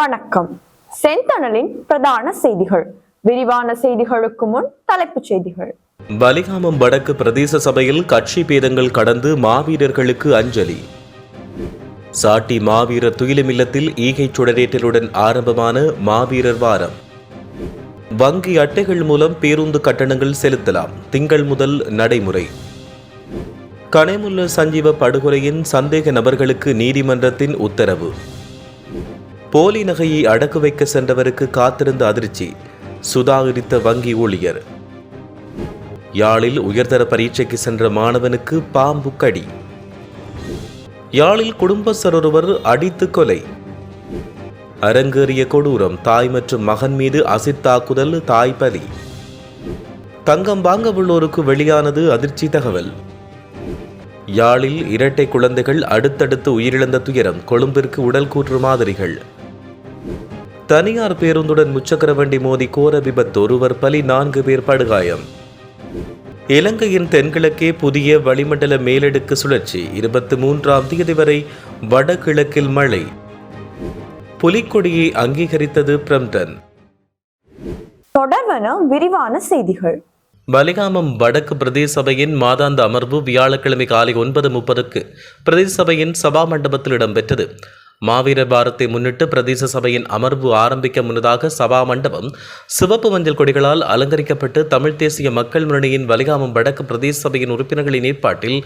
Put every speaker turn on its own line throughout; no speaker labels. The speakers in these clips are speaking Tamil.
வணக்கம். செந்தணலின் பிரதான செய்திகள். விரிவான செய்திகளுக்கு முன் தலைப்புச் செய்திகள்.
வலிகாமம் வடக்கு பிரதேச சபையில் கட்சி பேதங்கள் கடந்து மாவீரர்களுக்கு அஞ்சலி. சாட்டி மாவீரர் துயிலுமில்லத்தில் ஈகை சுடரேற்றலுடன் ஆரம்பமான மாவீரர் வாரம். வங்கி அட்டைகள் மூலம் பேருந்து கட்டணங்கள் செலுத்தலாம். திங்கள் முதல் நடைமுறை. கனைமுல்ல சஞ்சீவ படுகொலையின் சந்தேக நபர்களுக்கு நீதிமன்றத்தின் உத்தரவு. போலி நகையை அடக்கு வைக்க சென்றவருக்கு காத்திருந்த அதிர்ச்சி. சுதாகரித்த வங்கி ஊழியர். யாழில் உயர்தர பரீட்சைக்கு சென்ற மாணவனுக்கு பாம்பு கடி. யாழில் குடும்பஸ்தர் ஒருவர் அடித்து கொலை. அரங்கேறிய கொடூரம் தாய் மற்றும் மகன் மீது அசிட் தாக்குதல் தாய் பலி. தங்கம் வாங்க உள்ளோருக்கு வெளியானது அதிர்ச்சி தகவல். யாழில் இரட்டை குழந்தைகள் அடுத்தடுத்து உயிரிழந்த துயரம் கொழும்பிற்கு உடல் கூற்று மாதிரிகள். தனியார் பேருந்துடன் முச்சக்கர வண்டி மோதி கோர விபத்து. ஒருவர் பலி நான்கு பேர் படுகாயம். இலங்கையின் தென்கிழக்கே புதிய வளிமண்டல மேலடுக்கு சுழற்சி. இருபத்தி மூன்றாம் தேதி வரை வடகிழக்கில் மழை. புலிக்கொடியை அங்கீகரித்தது பிரம்டன்.
தொடர்வன விரிவான செய்திகள்.
பலிகாமம் வடக்கு பிரதேச சபையின் மாதாந்த அமர்வு வியாழக்கிழமை காலை ஒன்பது முப்பதுக்கு பிரதேச சபையின் சபா மண்டபத்தில் இடம்பெற்றது. மாவீரர் வாரத்தை முன்னிட்டு பிரதேச சபையின் அமர்வு ஆரம்பிக்க முன்னதாக சபா மண்டபம் சிவப்பு மஞ்சள் கொடிகளால் அலங்கரிக்கப்பட்டு தமிழ் தேசிய மக்கள் முன்னணியின் வலிகாமம் வடக்கு பிரதேச சபையின் உறுப்பினர்களின் ஏற்பாட்டில்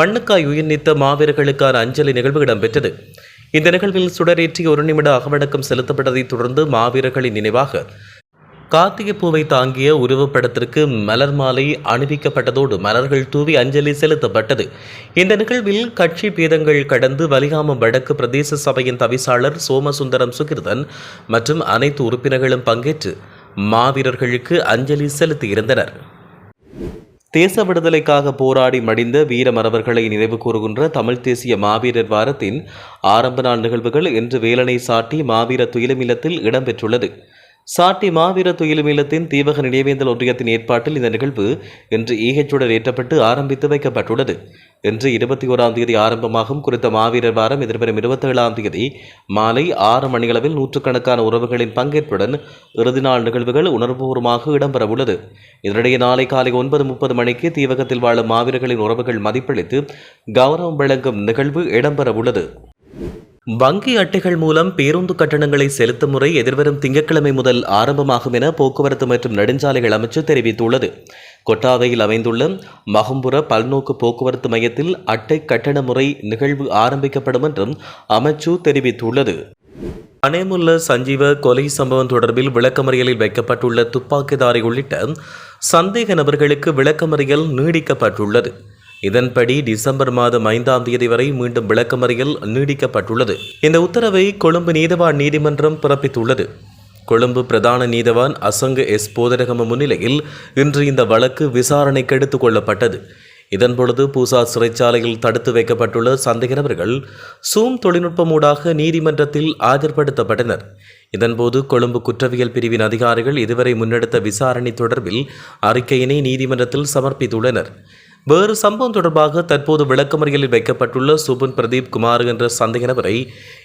மண்ணுக்காய் உயிர்நீத்த மாவீரர்களுக்கான அஞ்சலி நிகழ்வு இடம்பெற்றது. இந்த நிகழ்வில் சுடரேற்றி ஒரு நிமிட அகவடக்கம் செலுத்தப்பட்டதைத் தொடர்ந்து மாவீரர்களின் நினைவாக கார்த்திகை பூவை தாங்கிய உருவப்படத்திற்கு மலர் மாலை அணிவிக்கப்பட்டதோடு மலர்கள் தூவி அஞ்சலி செலுத்தப்பட்டது. இந்த நிகழ்வில் கட்சி பேதங்கள் கடந்து வலிகாமம் வடக்கு பிரதேச சபையின் தவிசாளர் சோமசுந்தரம் சுகிர்தன் மற்றும் அனைத்து உறுப்பினர்களும் பங்கேற்று மாவீரர்களுக்கு அஞ்சலி செலுத்தியிருந்தனர். தேச விடுதலைக்காக போராடி மடிந்த வீரமரவர்களை நினைவு கூறுகின்ற தமிழ் தேசிய மாவீரர் வாரத்தின் ஆரம்ப நாள் நிகழ்வுகள் இன்று வேலனை சாட்டி மாவீர துயிலுமில்லத்தில் இடம்பெற்றுள்ளது. சாட்டி மாவீர துயிலுமில்லத்தின் தீவக நினைவேந்தல் ஒன்றியத்தின் ஏற்பாட்டில் இந்த நிகழ்வு இன்று ஈகச்சுடர் ஏற்றப்பட்டு ஆரம்பித்து வைக்கப்பட்டுள்ளது. இன்று இருபத்தி ஓராம் தேதி ஆரம்பமாகும் குறித்த மாவீரர் வாரம் எதிர்வரும் இருபத்தேழாம் தேதி மாலை ஆறு மணியளவில் நூற்றுக்கணக்கான உறவுகளின் பங்கேற்புடன் இறுதி நாள் நிகழ்வுகள் உணர்வுபூர்வமாக இடம்பெறவுள்ளது. இதனிடையே நாளை காலை ஒன்பது முப்பது மணிக்கு தீவகத்தில் வாழும் மாவீரர்களின் உறவுகள் மதிப்பளித்து கௌரவம் வழங்கும் நிகழ்வு இடம்பெறவுள்ளது. வங்கி அட்டைகள் மூலம் பேருந்து கட்டணங்களை செலுத்தும் முறை எதிர்வரும் திங்கட்கிழமை முதல் ஆரம்பமாகும் என போக்குவரத்து மற்றும் நெடுஞ்சாலைகள் அமைச்சு தெரிவித்துள்ளது. கொட்டாவையில் அமைந்துள்ள மகம்புர பல்நோக்கு போக்குவரத்து மையத்தில் அட்டை கட்டண முறை நிகழ்வு ஆரம்பிக்கப்படும் என்றும் அமைச்சு தெரிவித்துள்ளது. அனேமுல்ல சஞ்சீவ கொலை சம்பவம் தொடர்பில் விளக்கமறியலில் வைக்கப்பட்டுள்ள துப்பாக்கிதாரி உள்ளிட்ட சந்தேக நபர்களுக்கு விளக்கமறியல் நீடிக்கப்பட்டுள்ளது. இதன்படி டிசம்பர் மாதம் ஐந்தாம் தேதி வரை மீண்டும் விளக்கமறியல் நீடிக்கப்பட்டுள்ளது. இந்த உத்தரவை கொழும்பு நீதவான் நீதிமன்றம் பிறப்பித்துள்ளது. கொழும்பு பிரதான நீதவான் அசங்க எஸ். போதரகம முன்னிலையில் இன்று இந்த வழக்கு விசாரணைக்கு எடுத்துக் கொள்ளப்பட்டது. இதன்பொழுது பூசா சிறைச்சாலையில் தடுத்து வைக்கப்பட்டுள்ள சந்தேக நபர்கள் சூம் தொழில்நுட்பமூடாக நீதிமன்றத்தில் ஆஜர்படுத்தப்பட்டனர். இதன்போது கொழும்பு குற்றவியல் பிரிவின் அதிகாரிகள் இதுவரை முன்னெடுத்த விசாரணை தொடர்பில் அறிக்கையினை நீதிமன்றத்தில் சமர்ப்பித்துள்ளனர். வேறு சம்பவம் தொடர்பாக தற்போது விளக்கமறியலில் வைக்கப்பட்டுள்ள சுபன் பிரதீப் குமார் என்ற சந்தேக நபரை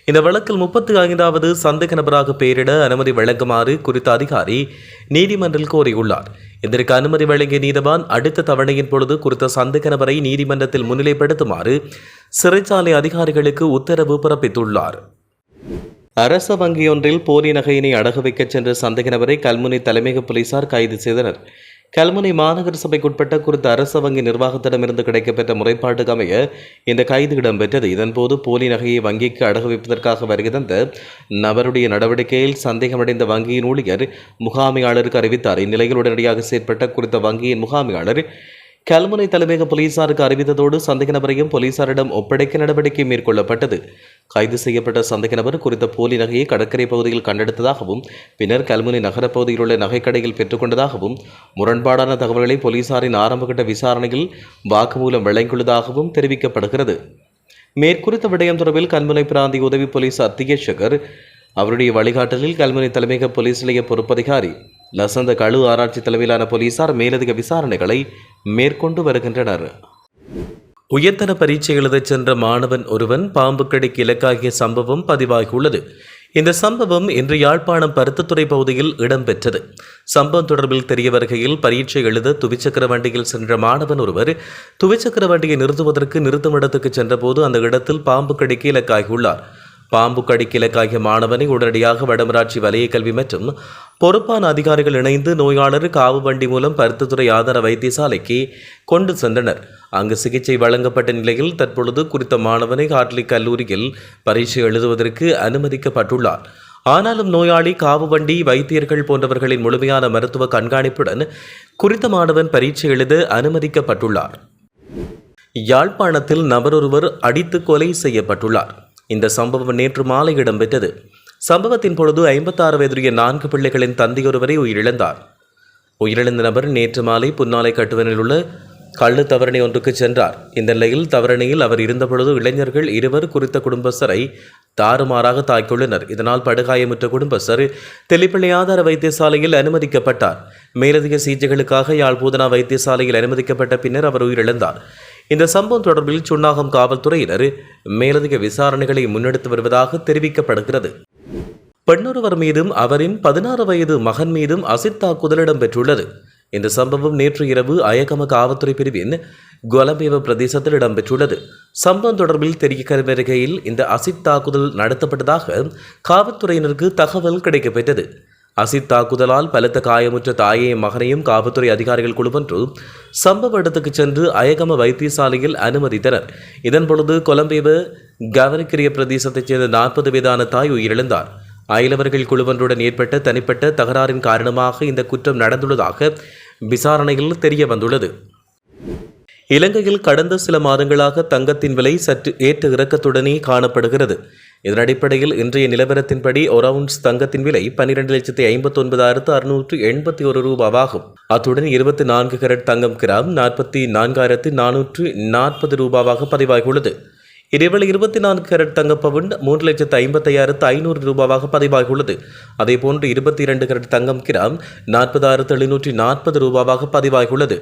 இந்த வழக்கில் முப்பத்தி ஐந்தாவது சந்தேக நபராக பெயரிட அனுமதி வழங்குமாறு குறித்த அதிகாரி நீதிமன்றில் கோரியுள்ளார். இதற்கு அனுமதி வழங்கிய நீதவான் அடுத்த தவணையின் பொழுது குறித்த சந்தேக நபரை நீதிமன்றத்தில் முன்னிலைப்படுத்துமாறு சிறைச்சாலை அதிகாரிகளுக்கு உத்தரவு பிறப்பித்துள்ளார். அரச வங்கியொன்றில் போலி நகையினை அடகு வைக்கச் சென்ற சந்தேக நபரை கல்முனை தலைமையக போலீசார் கைது செய்தனர். கல்முனை மாநகர சபைக்குட்பட்ட குறித்த அரச வங்கி நிர்வாகத்திடமிருந்து கிடைக்கப்பெற்ற முறைப்பாட்டுக்கு அமைய இந்த கைது இடம்பெற்றது. இதன்போது போலி நகையை வங்கிக்கு அடகு வைப்பதற்காக வருகை தந்த நபருடைய நடவடிக்கையில் சந்தேகமடைந்த வங்கியின் ஊழியர் முகாமையாளருக்கு அறிவித்தார். இந்நிலையில் உடனடியாக செயற்பட்ட குறித்த வங்கியின் முகாமையாளர் கல்முனை தலைமையக போலீசாருக்கு அறிவித்ததோடு சந்தேக நபரையும் போலீசாரிடம் ஒப்படைக்க நடவடிக்கை மேற்கொள்ளப்பட்டது. கைது செய்யப்பட்ட சந்தேக நபர் குறித்த போலி நகையை கடற்கரை பகுதியில் கண்டெடுத்ததாகவும் பின்னர் கல்முனை நகரப் பகுதியில் உள்ள நகைக்கடையில் பெற்றுக்கொண்டதாகவும் முரண்பாடான தகவல்களை போலீசாரின் ஆரம்பகட்ட விசாரணையில் வாக்குமூலம் வழங்கியுள்ளதாகவும் தெரிவிக்கப்படுகிறது. மேற்குறித்த விடயம் தொடர்பில் கல்முனை பிராந்திய உதவி போலீஸ் அத்தியட்சகர் அவருடைய வழிகாட்டலில் கல்முனை தலைமையக போலீஸ் நிலைய பொறுப்பதிகாரி லசந்த கழு ஆராய்ச்சி தலைமையிலான போலீசார் மேலதிக விசாரணைகளை மேற்கொண்டு வருகின்றனர். உயர்தர பரீட்சை எழுதச் சென்ற மாணவன் ஒருவன் பாம்பு கடிக்கு இலக்காகிய சம்பவம் பதிவாகியுள்ளது. இந்த சம்பவம் இன்று யாழ்ப்பாணம் பருத்தத்துறை பகுதியில் இடம்பெற்றது. சம்பவம் தொடர்பில் தெரிய வருகையில் பரீட்சை எழுத துவிச்சக்கர வண்டியில் சென்ற மாணவன் ஒருவர் துவிச்சக்கர வண்டியை நிறுத்துவதற்கு நிறுத்தும் இடத்துக்கு சென்றபோது அந்த இடத்தில் பாம்பு கடிக்கு இலக்காகியுள்ளார் பாம்பு கடிக்கு இலக்காகிய மாணவனை உடனடியாக வடமராட்சி வலய கல்வி மற்றும் பொறுப்பான அதிகாரிகள் இணைந்து நோயாளர் காவு வண்டி மூலம் பருத்தித்துறை ஆதார வைத்தியசாலைக்கு கொண்டு சென்றனர். அங்கு சிகிச்சை வழங்கப்பட்ட நிலையில் தற்பொழுது குறித்த மாணவனை ஹார்ட்லி கல்லூரியில் பரீட்சை எழுதுவதற்கு அனுமதிக்கப்பட்டுள்ளார். ஆனாலும் நோயாளி காவு வண்டி வைத்தியர்கள் போன்றவர்களின் முழுமையான மருத்துவ கண்காணிப்புடன் குறித்த மாணவன் பரீட்சை எழுத அனுமதிக்கப்பட்டுள்ளார். யாழ்ப்பாணத்தில் நபரொருவர் அடித்து கொலை செய்யப்பட்டுள்ளார். இந்த சம்பவம் நேற்று மாலை இடம்பெற்றது. சம்பவத்தின் பொழுது ஐம்பத்தாறு வயதுடைய நான்கு பிள்ளைகளின் தந்தையொருவரை உயிரிழந்தார். உயிரிழந்த நபர் நேற்று மாலை புன்னாலை கட்டுவனில் உள்ள கள்ளு தவரணை ஒன்றுக்கு சென்றார். இந்த நிலையில் தவரணையில் அவர் இருந்தபொழுது இளைஞர்கள் இருவர் குறித்த குடும்பஸ்தரை தாறுமாறாக தாக்கியுள்ளனர். இதனால் படுகாயமுற்ற குடும்பஸ்தர் தெல்லிப்பள்ளி ஆதார வைத்தியசாலையில் அனுமதிக்கப்பட்டார். மேலதிக சிகிச்சைகளுக்காக யாழ் பூதனா வைத்தியசாலையில் அனுமதிக்கப்பட்ட பின்னர் அவர் உயிரிழந்தார். இந்த சம்பவம் தொடர்பில் சுன்னாகம் காவல்துறையினர் மேலதிக விசாரணைகளை முன்னெடுத்து வருவதாக தெரிவிக்கப்படுகிறது. பெண்ணொருவர் மீதும் அவரின் பதினாறு வயது மகன் மீதும் அசித் தாக்குதல் இடம்பெற்றுள்ளது. இந்த சம்பவம் நேற்று இரவு அயகம காவல்துறை பிரிவின் கொலம்பேவ பிரதேசத்தில் இடம்பெற்றுள்ளது. சம்பவம் தொடர்பில் தெரிய வருகையில் இந்த அசித் தாக்குதல் நடத்தப்பட்டதாக காவல்துறையினருக்கு தகவல் கிடைக்கப்பெற்றது. அசித் தாக்குதலால் பலத்த காயமுற்ற தாயையும் மகனையும் காவல்துறை அதிகாரிகள் குழுவொன்று சம்பவ இடத்துக்கு சென்று அயகம வைத்தியசாலையில் அனுமதித்தனர். இதன் பொழுது கொலம்பேவ கவனக்கிரிய பிரதேசத்தைச் சேர்ந்த நாற்பது வயதான தாய் உயிரிழந்தார். அயலவர்கள் குழுவொன்றுடன் ஏற்பட்ட தனிப்பட்ட தகராறின் காரணமாக இந்த குற்றம் நடந்துள்ளதாக விசாரணையில் தெரிய வந்துள்ளது இலங்கையில் கடந்த சில மாதங்களாக தங்கத்தின் விலை சற்று ஏற்ற இறக்கத்துடனே காணப்படுகிறது. இதன் அடிப்படையில் இன்றைய நிலவரத்தின்படி ஒரு அவுன்ஸ் தங்கத்தின் விலை பன்னிரண்டு லட்சத்தி ஐம்பத்தி ஒன்பதாயிரத்து அறுநூற்று எண்பத்தி ஒரு ரூபாவாகும். அத்துடன் இருபத்தி நான்கு கரட் தங்கம் கிராம் நாற்பத்தி நான்காயிரத்து நானூற்று நாற்பது ரூபாவாக பதிவாகியுள்ளது. இதேவேளை இருபத்தி நான்கு கேரட் தங்க பவுன் மூன்று லட்சத்து ஐம்பத்தையாயிரத்து ஐநூறு ரூபாவாக பதிவாகியுள்ளது. அதேபோன்று இருபத்தி இரண்டு கேரட் தங்கம் கிராம் நாற்பதாயிரத்து எழுநூற்றி நாற்பது ரூபாவாக பதிவாகியுள்ளது.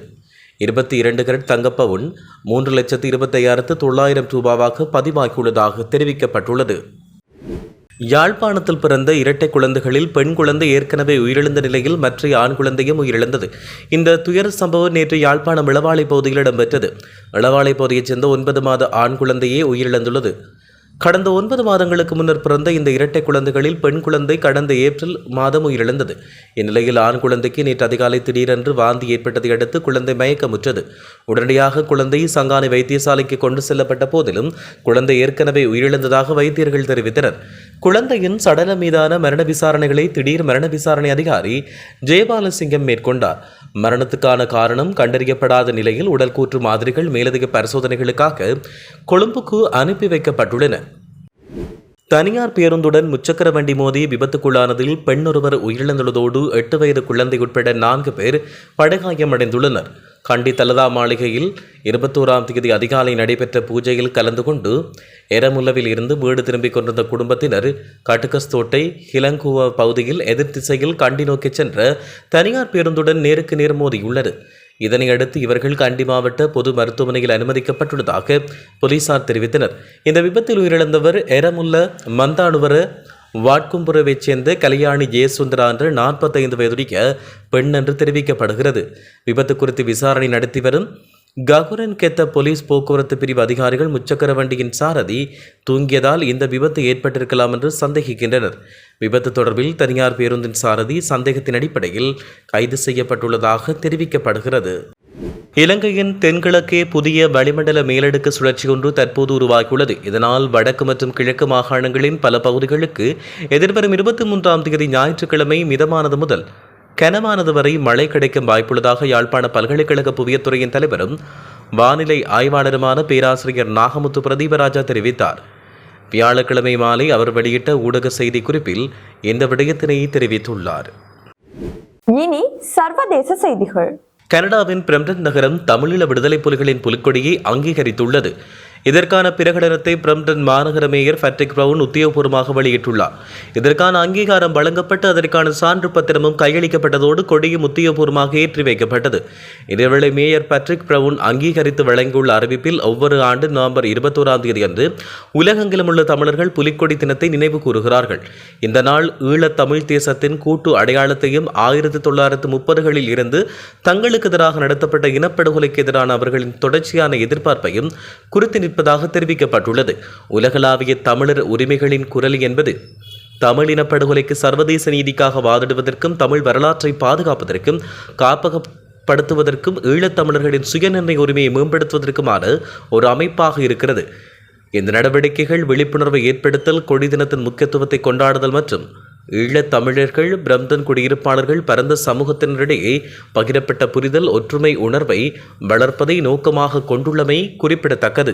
இருபத்தி இரண்டு கரட் தங்க பவுன் மூன்று லட்சத்து இருபத்தையாயிரத்து தொள்ளாயிரம் ரூபாவாக பதிவாகியுள்ளதாக தெரிவிக்கப்பட்டுள்ளது. யாழ்ப்பாணத்தில் பிறந்த இரட்டை குழந்தைகளில் பெண் குழந்தை ஏற்கனவே உயிரிழந்த நிலையில் மற்ற ஆண் குழந்தையும் உயிரிழந்தது. இந்த துயர சம்பவம் நேற்று யாழ்ப்பாணம் இளவாலை பகுதியில் இடம்பெற்றது. இளவாலை பகுதியைச் சேர்ந்த ஒன்பது மாத ஆண் குழந்தையே உயிரிழந்துள்ளது. கடந்த ஒன்பது மாதங்களுக்கு முன்னர் பிறந்த இந்த இரட்டை குழந்தைகளில் பெண் குழந்தை கடந்த ஏப்ரல் மாதம் உயிரிழந்தது. இந்நிலையில் ஆண் குழந்தைக்கு நேற்று அதிகாலை திடீரென்று வாந்தி ஏற்பட்டதை அடுத்து குழந்தை மயக்கமுற்றது. உடனடியாக குழந்தை சங்கானை வைத்தியசாலைக்கு கொண்டு செல்லப்பட்ட போதிலும் குழந்தை ஏற்கனவே உயிரிழந்ததாக வைத்தியர்கள் தெரிவித்தனர். குழந்தையின் சடலம் மீதான மரண விசாரணைகளை திடீர் மரண விசாரணை அதிகாரி ஜெயபாலசிங்கம் மேற்கொண்டார். மரணத்துக்கான காரணம் கண்டறியப்படாத நிலையில் உடல் கூற்று மாதிரிகள் மேலதிக பரிசோதனைகளுக்காக கொழும்புக்கு அனுப்பி வைக்கப்பட்டுள்ளன. தனியார் பேருந்துடன் முச்சக்கர வண்டி மோதி விபத்துக்குள்ளானதில் பெண்ணொருவர் உயிரிழந்துள்ளதோடு எட்டு வயது குழந்தை உட்பட நான்கு பேர் படுகாயமடைந்துள்ளனர். கண்டி தலதா மாளிகையில் இருபத்தோராம் தேதி அதிகாலை நடைபெற்ற பூஜையில் கலந்து கொண்டு எரமுல்லவில் இருந்து வீடு திரும்பிக் கொண்டிருந்த குடும்பத்தினர் கட்டுக்கஸ்தோட்டை ஹிலங்குவா பகுதியில் எதிர் திசையில் கண்டி நோக்கி சென்ற தனியார் பேருந்துடன் நேருக்கு நேர் மோதியுள்ளது இதனையடுத்து இவர்கள் கண்டி மாவட்ட பொது மருத்துவமனையில் அனுமதிக்கப்பட்டுள்ளதாக போலீசார் தெரிவித்தனர். இந்த விபத்தில் உயிரிழந்தவர் எரமுல்ல மந்தானுவர வாட்கும்புரவைச் சேர்ந்த கல்யாணி ஜெயசுந்தரா என்ற நாற்பத்தைந்து வயதுடைய பெண் என்று தெரிவிக்கப்படுகிறது. விபத்து குறித்து விசாரணை நடத்தி வரும் ககுரன் கெத்த போலீஸ் போக்குவரத்து பிரிவு அதிகாரிகள் முச்சக்கர வண்டியின் சாரதி தூங்கியதால் இந்த விபத்து ஏற்பட்டிருக்கலாம் என்று சந்தேகிக்கின்றனர். விபத்து தொடர்பில் தனியார் பேருந்தின் சாரதி சந்தேகத்தின் அடிப்படையில் கைது செய்யப்பட்டுள்ளதாக தெரிவிக்கப்படுகிறது. இலங்கையின் தென்கிழக்கே புதிய வளிமண்டல மேலடுக்கு சுழற்சி ஒன்று தற்போது உருவாகியுள்ளது. இதனால் வடக்கு மற்றும் கிழக்கு மாகாணங்களின் பல பகுதிகளுக்கு எதிர்வரும் இருபத்தி மூன்றாம் தேதி ஞாயிற்றுக்கிழமை மிதமானது முதல் கனமானது வரை மழை கிடைக்கும் வாய்ப்புள்ளதாக யாழ்ப்பாண பல்கலைக்கழக புவியத்துறையின் தலைவரும் வானிலை ஆய்வாளருமான பேராசிரியர் நாகமுத்து பிரதீபராஜா தெரிவித்தார். வியாழக்கிழமை மாலை அவர் வெளியிட்ட ஊடக செய்தி குறிப்பில் இந்த விடயத்தினை தெரிவித்துள்ளார்.
இனி சர்வதேச செய்திகள்.
கனடாவின் பிரம்டன் நகரம் தமிழீழ விடுதலை புலிகளின் புலிக்கொடியை அங்கீகரித்துள்ளது. இதற்கான பிரகடனத்தை பிரம்டன் மாநகர மேயர் பேட்ரிக் பிரவுன் உத்தியோகபூர்வமாக வெளியிட்டுள்ளார். இதற்கான அங்கீகாரம் வழங்கப்பட்டு அதற்கான சான்று பத்திரமும் கையளிக்கப்பட்டதோடு கொடியும் உத்தியோகபூர்வமாக ஏற்றி வைக்கப்பட்டது. இதேவேளை மேயர் பேட்ரிக் பிரவுன் அங்கீகரித்து வழங்கியுள்ள அறிவிப்பில் ஒவ்வொரு ஆண்டு நவம்பர் இருபத்தோராம் தேதி அன்று உலகெங்கிலும் உள்ள தமிழர்கள் புலிக்கொடி தினத்தை நினைவு கூறுகிறார்கள். இந்த நாள் ஈழத் தமிழ் தேசத்தின் கூட்டு அடையாளத்தையும் ஆயிரத்தி தொள்ளாயிரத்து முப்பதுகளில் இருந்து தங்களுக்கு எதிராக நடத்தப்பட்ட இனப்படுகொலைக்கு எதிரான அவர்களின் தொடர்ச்சியான எதிர்பார்ப்பையும் குறித்து நிற்பதாக தெரிவிக்கப்பட்டுள்ளது. உலகளாவிய தமிழர் உரிமைகளின் குரல் என்பது தமிழ் இனப்படுகொலைக்கு சர்வதேச நீதிக்காக வாதிடுவதற்கும் தமிழ் வரலாற்றை பாதுகாப்பதற்கும் காப்பகப்படுத்துவதற்கும் ஈழத்தமிழர்களின் சுயநிர்ணய உரிமையை மேம்படுத்துவதற்குமான ஒரு அமைப்பாக இருக்கிறது. இந்த நடவடிக்கைகள் விழிப்புணர்வை ஏற்படுத்தல் கொடி தினத்தின் முக்கியத்துவத்தை கொண்டாடுதல் மற்றும் ஈழத்தமிழர்கள் பிரம்தன் குடியிருப்பாளர்கள் பரந்த சமூகத்தினரிடையே பகிரப்பட்ட புரிதல் ஒற்றுமை உணர்வை வளர்ப்பதை நோக்கமாக கொண்டுள்ளமை குறிப்பிடத்தக்கது.